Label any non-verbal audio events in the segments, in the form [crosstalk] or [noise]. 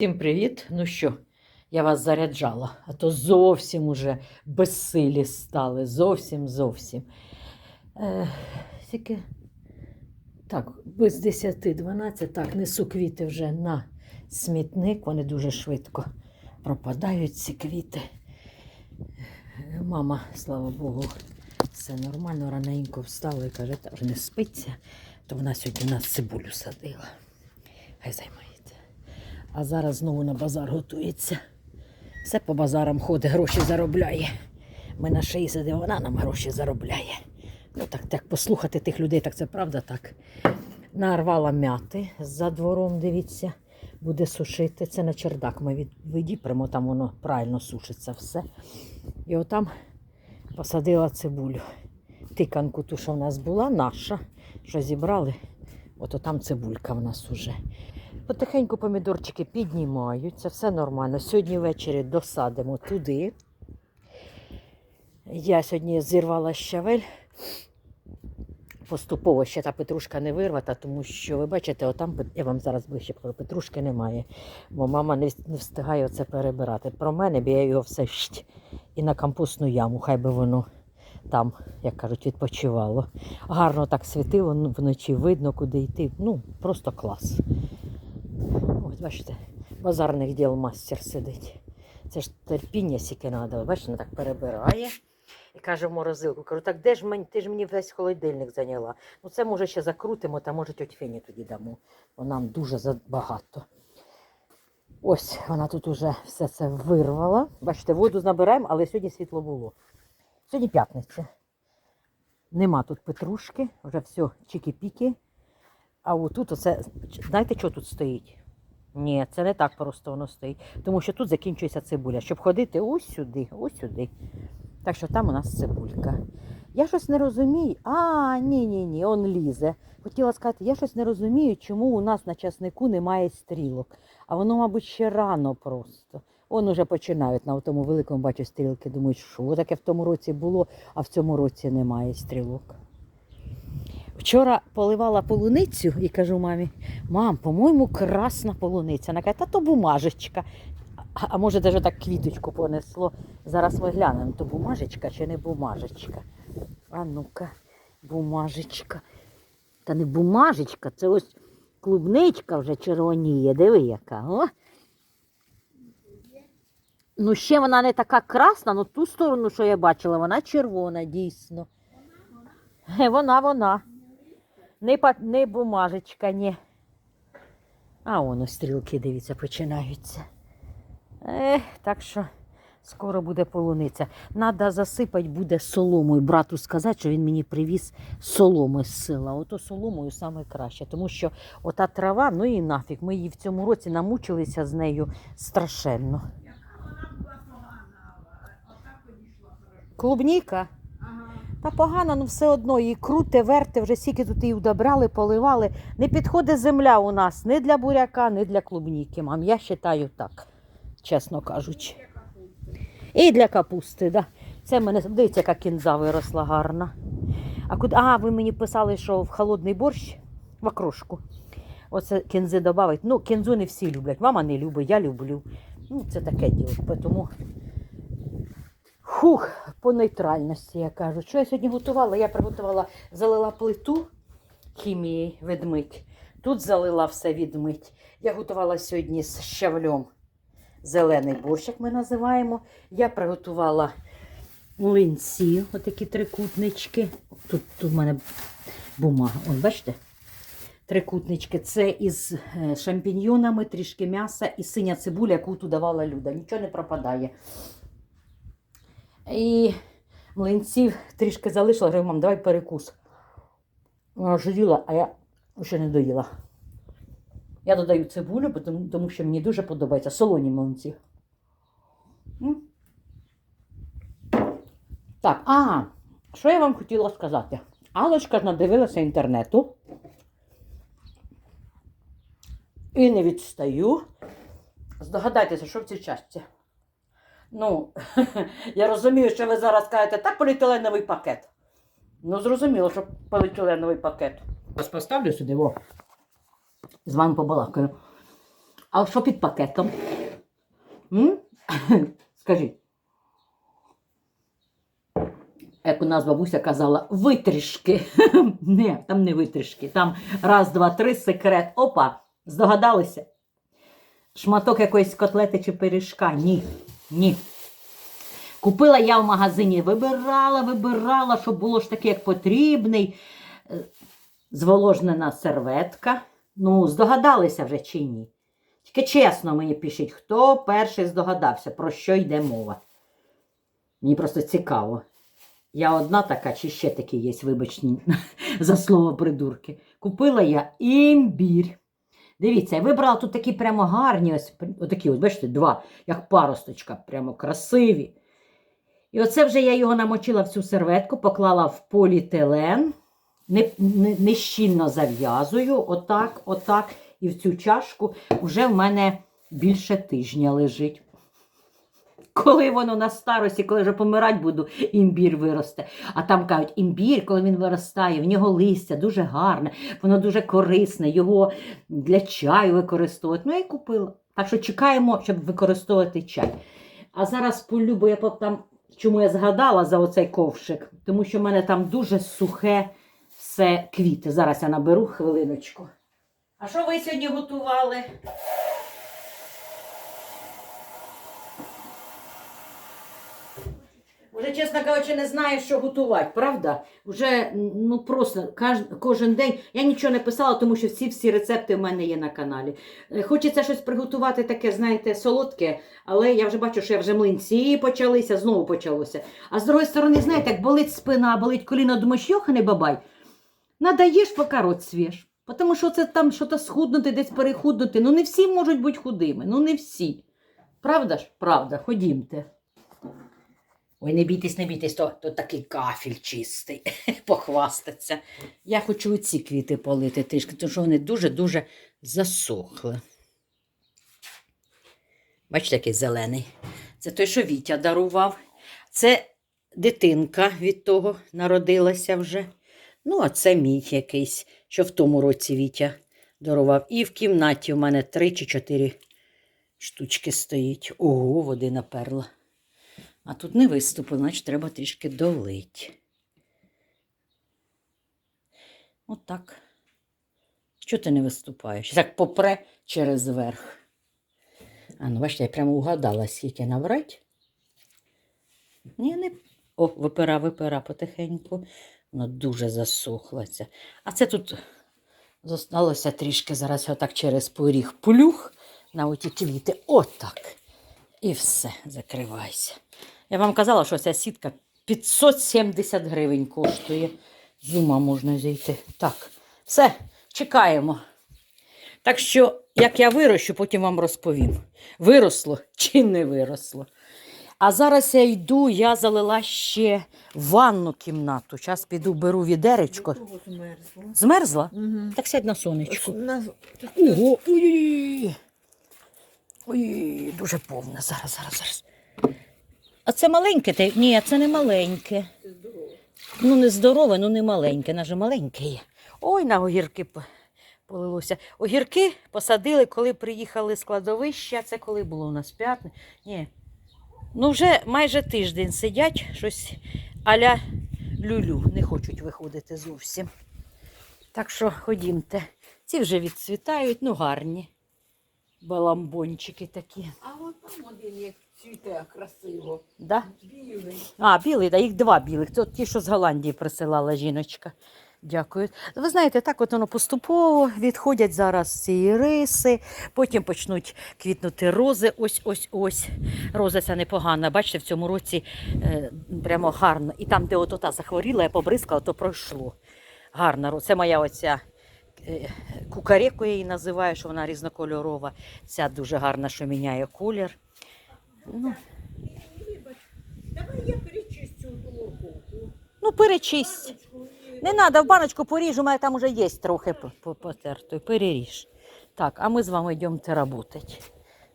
Всім привіт! Ну що, я вас заряджала, а то зовсім уже безсилі стали. Зовсім зовсім. Е, так, без 10-12, так, несу квіти вже на смітник, вони дуже швидко пропадають, ці квіти. Мама, слава Богу, все нормально, раненько встала і каже, та вже не спиться, то вона сьогодні нас цибулю садила. Хай займається. А зараз знову на базар готується. Все по базарам ходить, гроші заробляє. Ми на шиї сидимо, вона нам гроші заробляє. Ну так, так послухати тих людей, так це правда так. Нарвала м'яти за двором, дивіться, буде сушити. Це на чердак. Ми від, відіпремо, там воно правильно сушиться все. І отам посадила цибулю. Тиканку, ту, що в нас була, наша, що зібрали. Ото там цибулька в нас уже. Потихеньку помідорчики піднімаються, все нормально. Сьогодні ввечері досадимо туди. Я сьогодні зірвала щавель. Поступово ще та петрушка не вирвата, тому що ви бачите, отам я вам зараз ближче покажу, петрушки немає, бо мама не встигає це перебирати. Про мене б я його все щ і на компостну яму, хай би воно там, як кажуть, відпочивало. Гарно так світило, ну, вночі видно, куди йти. Ну, просто клас. Бачите, базарних діл мастер сидить. Це ж терпіння сіки треба. Бачите, вона так перебирає і каже в морозилку. Кажу, так де ж мені, ти ж мені весь холодильник зайняла. Ну це може ще закрутимо, та може тьоть Фені тоді дамо. Бо нам дуже забагато. Ось вона тут уже все це вирвала. Бачите, воду набираємо, але сьогодні світло було. Сьогодні п'ятниця. Нема тут петрушки, вже все чики-піки. А отут оце, знаєте, що тут стоїть? Ні, це не так просто воно стоїть. Тому що тут закінчується цибуля. Щоб ходити ось сюди, ось сюди. Так що там у нас цибулька. Я щось не розумію. А, ні, ні, ні, он лізе. Хотіла сказати, я щось не розумію, чому у нас на часнику немає стрілок. А воно, мабуть, ще рано просто. Он уже починають на тому великому бачу стрілки. Думають, що таке в тому році було, а в цьому році немає стрілок. Вчора поливала полуницю і кажу мамі, мам, по-моєму, красна полуниця. Вона каже, та то бумажечка. А, а може, навіть так квіточку понесло. Зараз ми глянемо, то бумажечка чи не бумажечка. А ну-ка, бумажечка. Та не бумажечка, це ось клубничка вже червоніє. Диви яка. О. Ну, ще вона не така красна, але ту сторону, що я бачила, вона червона, дійсно. Е, Вона, вона. Не, не бумажечка, ні. А воно стрілки, дивіться, починаються. Ех, так що скоро буде полуниця. Надо засипати буде соломою. Брату сказати, що він мені привіз соломи з села. Ото соломою саме краще. Тому що ота трава, ну і нафіг. Ми її в цьому році намучилися з нею страшенно. Клубніка? Та погано, ну все одно її круте, верте, вже скільки тут її удобрали, поливали. Не підходить земля у нас ні для буряка, ні для клубніки, мам. Я вважаю так, чесно кажучи. І для капусти, да. Це мене, дивіться, яка кінза виросла гарна. А, куди, а ви мені писали, що в холодний борщ в окрошку. Оце кінзи додавить. Ну, кінзу не всі люблять. Мама не любить, я люблю. Ну, це таке діло. Тому Хух, по нейтральності, я кажу. Що я сьогодні готувала? Я приготувала, залила плиту хімією ведмить. Тут залила все відмить. Я готувала сьогодні з щавлем зелений борщ, як ми називаємо. Я приготувала млинці, отакі трикутнички. Тут, тут в мене бумага. Ось, бачите? Трикутнички. Це із е, шампіньйонами, трішки м'яса і синя цибуля, яку тут давала Люда. Нічого не пропадає. І млинців трішки залишила, говорю, мам, давай перекус. Вона ж їла, а я ще не доїла. Я додаю цибулю, тому, що мені дуже подобається солоні млинці. Так, а, що я вам хотіла сказати? Алочка надивилася інтернету. І не відстаю. Здогадайтеся, що в цій частці. Ну, [laughs] я розумію, що ви зараз кажете, та поліетиленовий пакет. Ну, зрозуміло, що поліетиленовий пакет. Ось поставлю сюди, во. З вами побалакаю. А що під пакетом? М? [laughs] Скажіть. Як у нас бабуся казала, витрішки. [laughs] Ні, там не витрішки. Там раз, два, три, секрет. Опа, здогадалися? Шматок якоїсь котлети чи пиріжка. Ні. Ні. Купила я в магазині, вибирала, вибирала, щоб було ж таке, як потрібний. Е, Зволожнена серветка. Ну, здогадалися вже чи ні? Тільки чесно мені пишіть, хто перший здогадався, про що йде мова. Мені просто цікаво. Я одна така, чи ще такі є, вибачні [laughs] за слово придурки. Купила я імбір. Дивіться, я вибрала тут такі прямо гарні, ось отакі, ось, бачите, два, як паросточка, прямо красиві. І оце вже я його намочила в цю серветку, поклала в поліетилен, не, не, не зав'язую, отак, отак. І в цю чашку вже в мене більше тижня лежить. Коли воно на старості, коли вже помирати буду, імбір виросте. А там кажуть, імбір, коли він виростає, в нього листя дуже гарне, воно дуже корисне, його для чаю використовують. Ну, я й купила. Так що чекаємо, щоб використовувати чай. А зараз полюбу я там, чому я згадала за оцей ковшик, тому що в мене там дуже сухе все квіти. Зараз я наберу хвилиночку. А що ви сьогодні готували? Вже, чесно кажучи, не знаю, що готувати, правда? Вже ну просто каж- кожен день я нічого не писала, тому що всі всі рецепти в мене є на каналі. Е, Хочеться щось приготувати таке, знаєте, солодке, але я вже бачу, що я вже млинці почалися, знову почалося. А з другої сторони, знаєте, як болить спина, болить коліно, думаєш, йоханий бабай, надаєш, поки рот свіж. Тому що це там щось схуднути, десь перехуднути. Ну не всі можуть бути худими, ну не всі. Правда ж? Правда, ходімте. Ой, не бійтесь, не бійтесь, то, то такий кафель чистий, [laughs] похвастаться. Я хочу ці квіти полити трішки, тому що вони дуже-дуже засохли. Бачите, який зелений. Це той, що Вітя дарував. Це дитинка від того народилася вже. Ну, а це мій якийсь, що в тому році Вітя дарував. І в кімнаті у мене три чи чотири штучки стоїть. Ого, води наперла. А тут не виступило, значить треба трішки долить. Отак. Що ти не виступаєш? Так попре через верх. А ну, бачите, я прямо угадала, скільки наврать. Ні, не. О, випира, випира потихеньку. Воно дуже засохлося. А це тут зосталося трішки зараз отак через поріг плюх на оті квіти. Отак. І все, закривайся. Я вам казала, що ця сітка 570 гривень коштує. З ума можна зійти. Так, все, чекаємо. Так що, як я вирощу, потім вам розповім. Виросло чи не виросло. А зараз я йду, я залила ще ванну кімнату. Зараз піду беру відеречко. Того змерзло. Змерзла? Угу. Так сядь на сонечку. На... Ого, ой-ой-ой. Ой, дуже повне. Зараз, зараз, зараз. А це маленьке? Ти? Ні, це не маленьке. Ну, не здорове, ну не маленьке, наже маленьке є. Ой, на огірки полилося. Огірки посадили, коли приїхали з кладовища. Це коли було у нас п'ятне. Ні. Ну, вже майже тиждень сидять, щось аля люлю. Не хочуть виходити зовсім. Так що ходімте. Ці вже відцвітають, ну гарні. Баламбончики такі. А от там один як цвіте красиво. Да? Білий. А, білий, да, їх два білих. Це от ті, що з Голландії присилала жіночка. Дякую. Ви знаєте, так от воно поступово відходять зараз ці іриси, потім почнуть квітнути рози. Ось ось ось. Роза ця непогана. Бачите, в цьому році е, прямо гарно. І там, де от ота захворіла, я побризкала, то пройшло. Гарна роза. Це моя оця кукареку я її називаю, що вона різнокольорова. Ця дуже гарна, що міняє колір. Ну, Давай я перечистю морковку. ну перечисть. Не треба, в баночку поріж, у мене там вже є трохи по- по- потертої. Переріж. Так, а ми з вами йдемо працювати.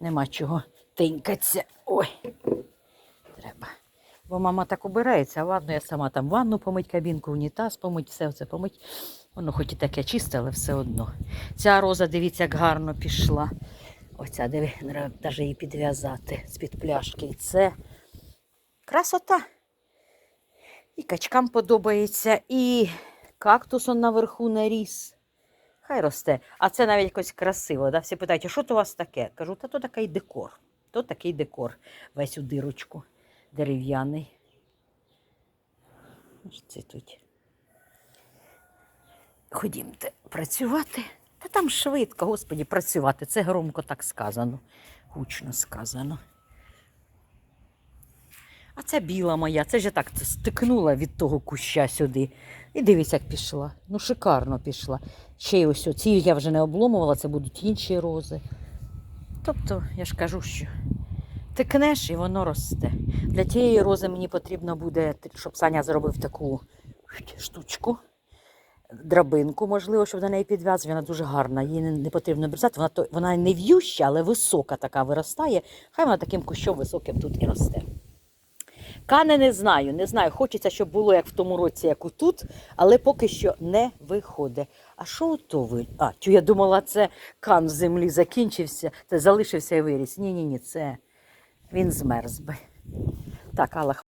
Нема чого тинькатися. Ой. Треба. Бо мама так убирається, а ладно, я сама там ванну помить, кабінку, унітаз помить, все це помить. Воно хоч і таке чисте, але все одно. Ця роза, дивіться, як гарно пішла. Оця, диви, навіть її підв'язати з-під пляшки. І це красота. І качкам подобається, і кактус он наверху наріс. Хай росте. А це навіть якось красиво. Да? Всі питають, що то у вас таке? Кажу, та то такий декор. То такий декор. Весь у дирочку дерев'яний. Ось Це тут. Ходімте працювати. Та там швидко, господі, працювати. Це громко так сказано, гучно сказано. А це біла моя, це ж так стикнула від того куща сюди. І дивись, як пішла. Ну, шикарно пішла. Ще й ось ці я вже не обломувала, це будуть інші рози. Тобто, я ж кажу, що тикнеш і воно росте. Для тієї рози мені потрібно буде, щоб Саня зробив таку штучку, драбинку, можливо, щоб до неї підв'язати. Вона дуже гарна, її не, потрібно обрізати. Вона, то, вона не в'юща, але висока така виростає. Хай вона таким кущом високим тут і росте. Кани не знаю, не знаю. Хочеться, щоб було як в тому році, як отут, але поки що не виходить. А що ото ви? А, тю, я думала, це кан в землі закінчився, це залишився і виріс. Ні, ні, це він змерз би. Так, Алла,